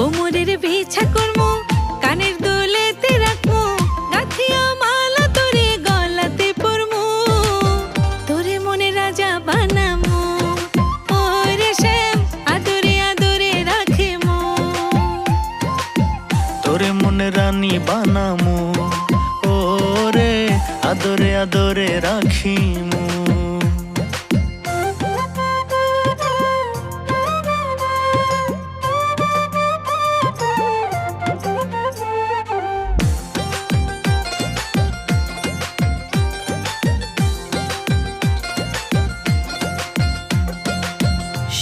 কোমরের বেছা করমু, কানের দুলেতে রাখমু, গাথিয়া মালা তোরে গলাতে পরমু, তোরে মনে রাজা বানামু, ওরে শ্যাম আদরে আদরে রাখেমু। তোরে মনে রানী বানামু, ওরে আদরে আদরে রাখিমু।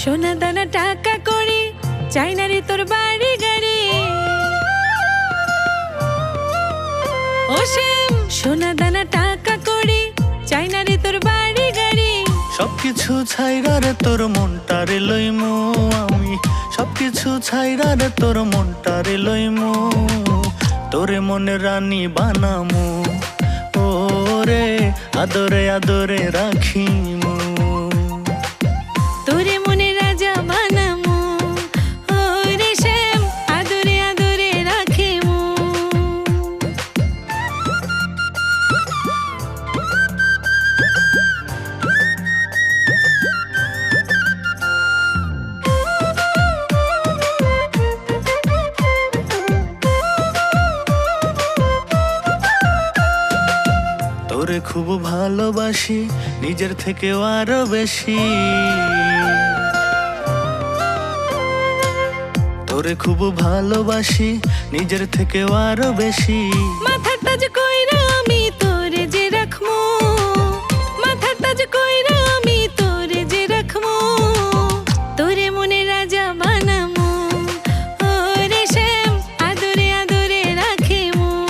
সোনা দানা টাকা করি চাই না রে তোর বাড়ি গাড়ি। সোনা দানা টাকা করি চাই না রে তোর বাড়ি গাড়ি। সবকিছু ছাইরা রে তোর মনটারে লইমু আমি। সবকিছু ছাইরা রে তোর মনটারে লইমু, তোরে মনে রানী বানামু। ও রে আদরে আদরে রাখিমু। তোরে খুব ভালোবাসি নিজের থেকেও আরও বেশি। তোরে খুব ভালোবাসি নিজের থেকেও আরও বেশি।